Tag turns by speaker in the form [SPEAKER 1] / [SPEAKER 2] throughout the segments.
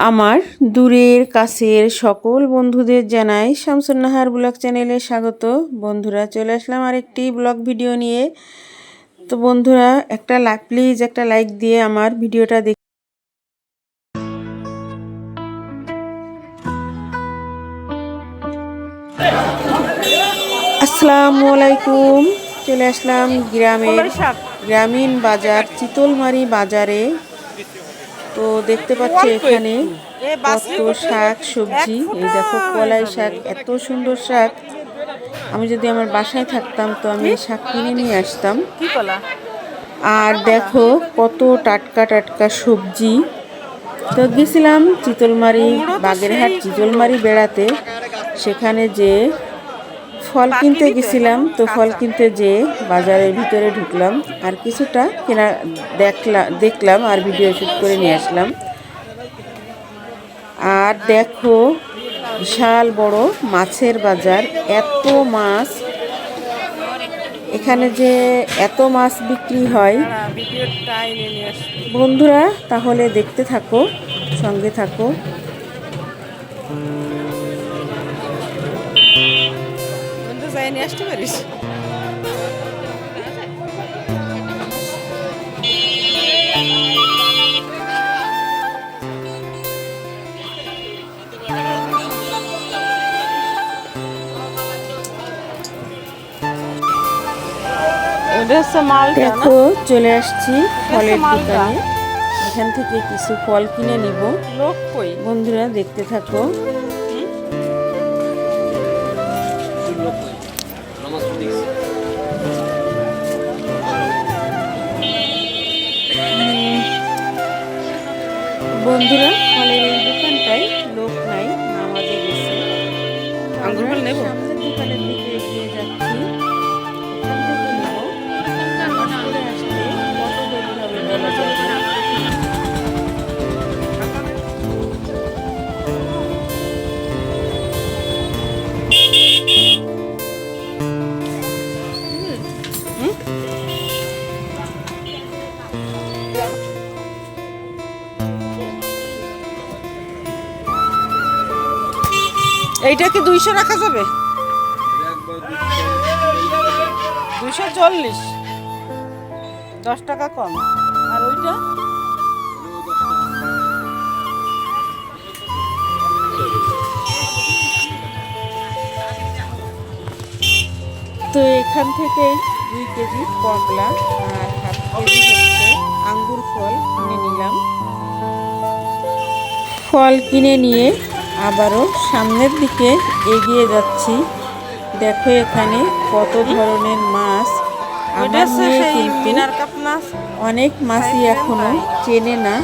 [SPEAKER 1] আমার দূরের কাছের সকল বন্ধুদের জানাই শামসুন্নাহার ব্লগ চ্যানেলে স্বাগত। বন্ধুরা চলে আসলাম আরেকটি ব্লগ ভিডিও নিয়ে। তো বন্ধুরা একটা লাইক প্লিজ একটা লাইক দিয়ে আমার ভিডিওটা দেখ আসসালামু আলাইকুম। চলে আসলাম গ্রামের গ্রামীণ বাজার চিতলমারি বাজারে। তো দেখতে পাচ্ছি এখানে কত শাক সবজি। এই দেখো কলাই শাক এত সুন্দর শাক। আমি যদি আমার বাসায় থাকতাম তো আমি শাক কিনে নিয়ে আসতাম। আর দেখো কত টাটকা টাটকা সবজি। তো গেছিলাম চিতলমারি বাগেরহাট চিতলমারি বেড়াতে। সেখানে যে ফল কিনতে গেছিলাম তো ফল কিনতে যে বাজারের ভিতরে ঢুকলাম আর কিছুটা কেনা দেখলাম দেখলাম আর ভিডিও শুট করে নিয়ে আসলাম। আর দেখো বিশাল বড় মাছের বাজার এত মাছ। এখানে যে এত মাছ বিক্রি হয়। বন্ধুরা তাহলে দেখতে থাকো সঙ্গে থাকো।
[SPEAKER 2] বন্ধু নিয়ে আসতে পারিস?
[SPEAKER 1] দেখো চলে আসছি ফলের। দোকানে। এখান থেকে কিছু ফল কিনে নিব।
[SPEAKER 2] লোক
[SPEAKER 1] বন্ধুরা দেখতে থাকো। বন্ধুরা
[SPEAKER 2] এইটা কি দুইশো রাখা যাবে? দুইশো চল্লিশ। দশ টাকা কম। আর ওইটা?
[SPEAKER 1] তো এখান থেকে দুই কেজি কমলা আর হচ্ছে আঙ্গুর ফল কিনে নিলাম। ফল কিনে নিয়ে আবারও সামনের দিকে এগিয়ে যাচ্ছি। দেখো এখানে কত ধরনের মাছ। আমার মেয়ে কিন্তু অনেক মাছই এখনও চেনে না।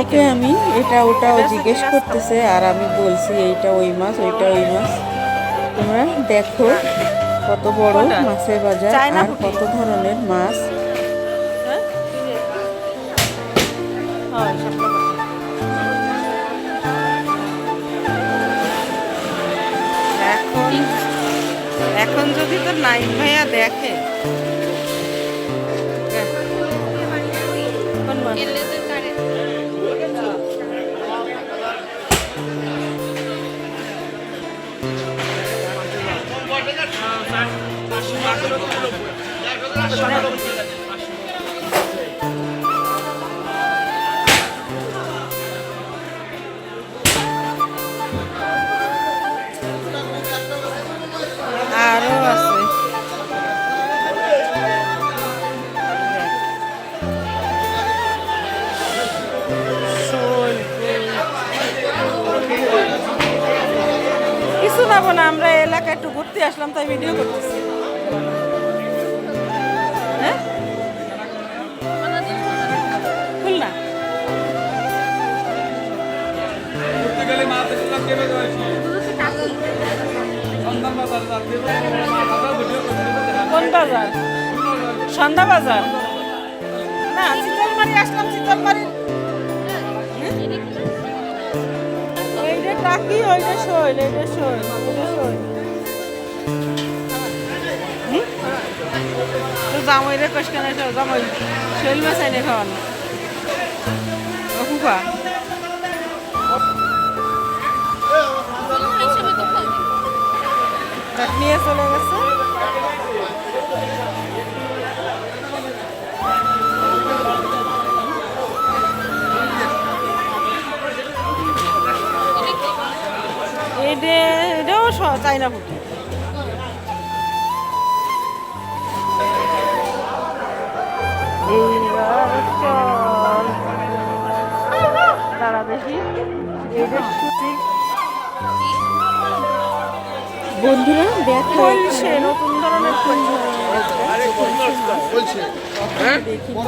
[SPEAKER 1] ওকে আমি এটা ওটাও জিজ্ঞেস করতেছে আর আমি বলছি এইটা ওই মাছ ওইটা ওই মাছ। তোমরা দেখো কত বড় মাছের বাজার আর কত ধরনের মাছ।
[SPEAKER 2] এখন যদি তোর নাইম ভাইয়া দেখে। Thank মাছ? আসলাম তাই ভিডিও করতেছি। হ্যাঁ? খুলনা কোন বাজার? সন্ধ্যা বাজার? না চিতলমারি আসলাম চিতলমারি ওইটা টাকি ওইটা শৈল এইটা শৈল ওইটা শৈল। জামাই রে কষ্ট কেন জামাই শৈল মাছ এনে খাওয়ানো নিয়ে চলে গেছে। এটা এটাও চাইনা ফুটি দেখি এইটা শুটিং
[SPEAKER 1] বন্ধুরা দেখো
[SPEAKER 2] নতুন ধরনের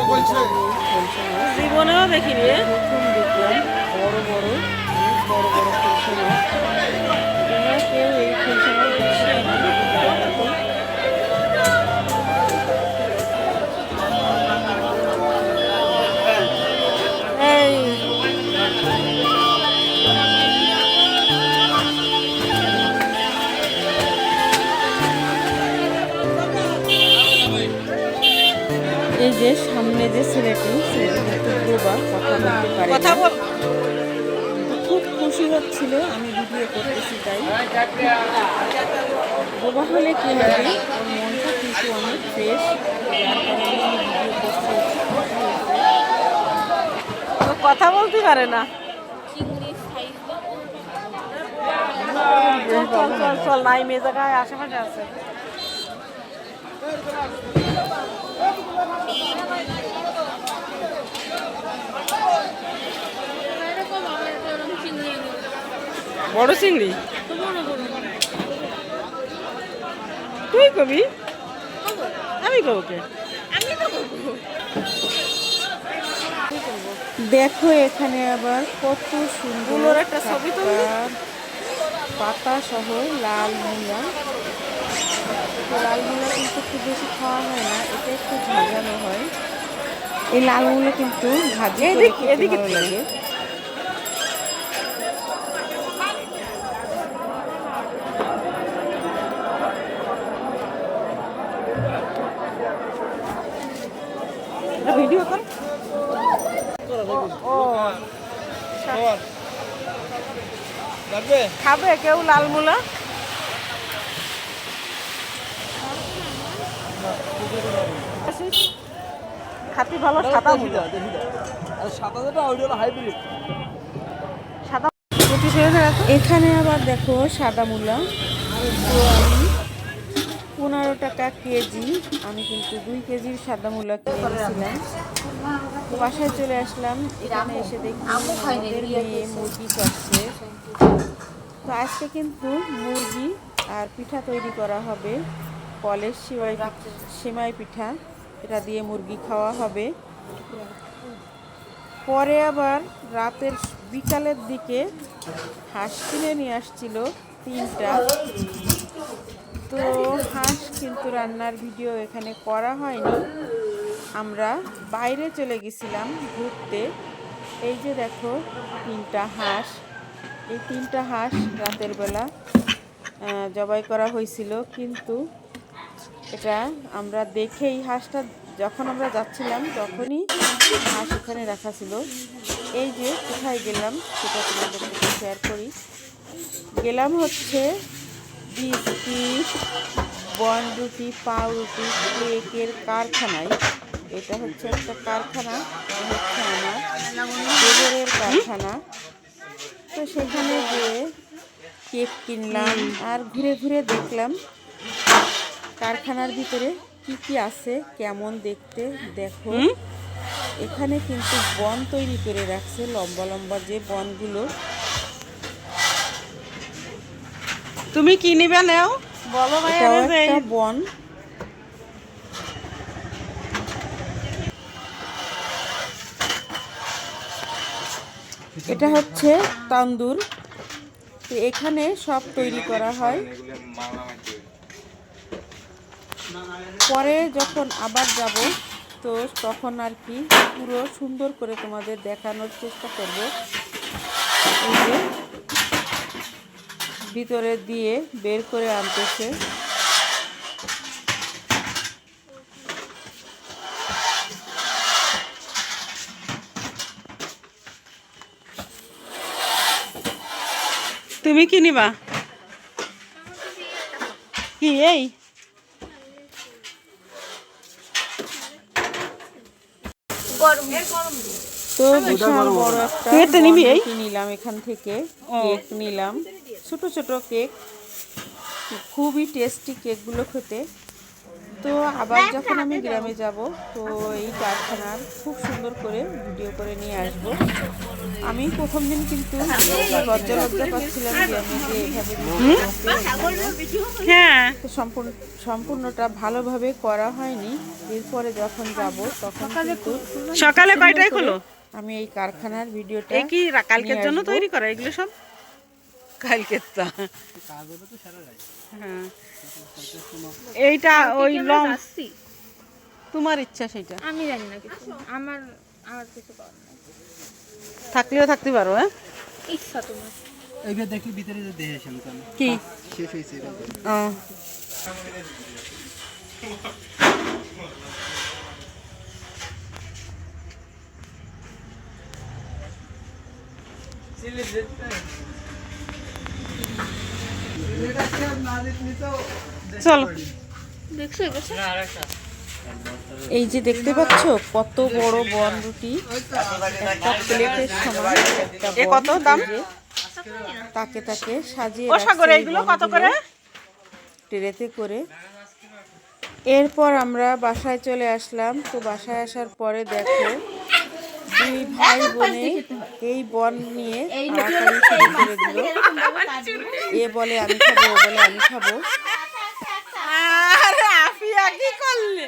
[SPEAKER 3] বলছে
[SPEAKER 2] জীবনেও দেখিনি।
[SPEAKER 1] প্রথম দেখলাম বড় বড় বড় বড় কেউ এই কথা বলতে। খুব খুশি হচ্ছিল আমি ভিডিও করতেছি তাই। বোবা হলে কি হবে? ওর মনটা কিন্তু অনেক ফ্রেশ যার কারণে আমি ভিডিও করতে
[SPEAKER 2] কথা বলতে পারে না। চল চল চল চল নাই মেয়ে জায়গায় আশেপাশে আছে। বড় চিংড়ি? তুই কবি? আমি কব কে?
[SPEAKER 1] দেখো এখানে আবার কত সুন্দর
[SPEAKER 2] একটা ছবি
[SPEAKER 1] পাতা সহ লাল মূলা। লাল মূলা কিন্তু খুব বেশি খাওয়া হয় না এটা একটু ভাজানো হয়। এই লাল মূলা কিন্তু ভাজি
[SPEAKER 2] এদিক- এদিকে
[SPEAKER 1] লাগে।
[SPEAKER 2] ভিডিও কর খাবে কেউ লাল মূলা? খাতি ভালো সাদা
[SPEAKER 3] হাইব্রিড
[SPEAKER 1] এখানে আবার দেখো সাদা মূলা। তো আমি পনেরো টাকা কেজি। আমি কিন্তু দুই কেজির সাদা মূলা কিনে এনেছিলাম। তো বাসায় চলে আসলাম। এখানে এসে দেখি আমাদের মেয়ে মুরগি করছে তো আজকে কিন্তু মুরগি আর পিঠা তৈরি করা হবে। কলের সিমাই সেমাই পিঠা। এটা দিয়ে মুরগি খাওয়া হবে। পরে আবার রাতের বিকালের দিকে হাঁস কিনে নিয়ে আসছিল তিনটা। তো হাঁস কিন্তু রান্নার ভিডিও এখানে করা হয়নি। আমরা বাইরে চলে গেছিলাম ঘুরতে। এই যে দেখো, তিনটা হাঁস। এই তিনটা হাঁস রাতের বেলা জবাই করা হয়েছিল। কিন্তু এটা আমরা দেখেই হাঁসটা যখন আমরা যাচ্ছিলাম, তখনই হাঁস এখানে রাখা ছিল। এই যে কোথায় গেলাম সেটা তোমাদের সাথে শেয়ার করি। গেলাম হচ্ছে বিস্কিট বনরুটি, পাউরুটি, কেকের কারখানায়। এটা হচ্ছে একটা কারখানা হচ্ছে আমার দেবরের কারখানা। তো সেখানে গিয়ে কেক কিনলাম আর ঘুরে ঘুরে দেখলাম কারখানার ভিতরে কি কি আছে কেমন দেখতে দেখো। এখানে কিন্তু বন তৈরি করে রাখছে লম্বা লম্বা যে বনগুলো।
[SPEAKER 2] তুমি কি নিবে নাও? বলো
[SPEAKER 1] একটা বন। এটা হচ্ছে তান্দুর। তো এখানে সব তৈরি করা হয়। পরে যখন আবার যাব, তো তখন আর কি পুরো সুন্দর করে তোমাদের দেখানোর চেষ্টা করব। ভিতরে দিয়ে বের করে আনতেছে।
[SPEAKER 2] তুমি কি নিবা? কি, এই?
[SPEAKER 1] তো বিশাল বড় একটা? বনরুটি নিলাম এখান থেকে। কেক নিলাম। ছোট ছোট কেক। খুবই টেস্টি কেকগুলো খেতে। তো আবার যখন আমি গ্রামে যাব তো এই কারখানার খুব সুন্দর করে ভিডিও করে নিয়ে আসব। আমি প্রথম দিন কিন্তু লজ্জা লজ্জা পাচ্ছিলাম যে আমি যে এভাবে
[SPEAKER 2] হ্যাঁ।
[SPEAKER 1] তো সম্পূর্ণ সম্পূর্ণটা ভালোভাবে করা হয়নি। এরপরে যখন যাব তখন
[SPEAKER 2] সকালে কয়টায় খোলো?
[SPEAKER 1] আমি এই কারখানার ভিডিওটা
[SPEAKER 2] এই কি কালকের জন্য তৈরি করা? এগুলো সব? কালকের হ্যাঁ। এইটা ওই লং তোমার ইচ্ছা সেটা।
[SPEAKER 4] আমি জানি না কিছু। আমার আমার কিছু করার নেই।
[SPEAKER 2] থাকলেও থাকতে পারো হ্যাঁ?
[SPEAKER 4] ইচ্ছা তোমার।
[SPEAKER 5] এইবার দেখি ভিতরে যে দেখে আসেন
[SPEAKER 2] কি?
[SPEAKER 5] শেষ হয়েছে।
[SPEAKER 2] ও। চলো।
[SPEAKER 1] এই যে দেখতে পাচ্ছ কত বড় বন রুটি একটা প্লেটের সমান একটা
[SPEAKER 2] কত দাম?
[SPEAKER 1] তাকে তাকে সাজিয়ে
[SPEAKER 2] ও সাগরে এগুলো কত করে?
[SPEAKER 1] ট্রেতে করে। এরপর আমরা বাসায় চলে আসলাম। তো বাসায় আসার পরে দেখো দুই ভাই বোনে এই বন নিয়ে করে। দিল এ বলে আমি খাব ও বলে আমি খাব।
[SPEAKER 2] আর আফিয়া কি করলে?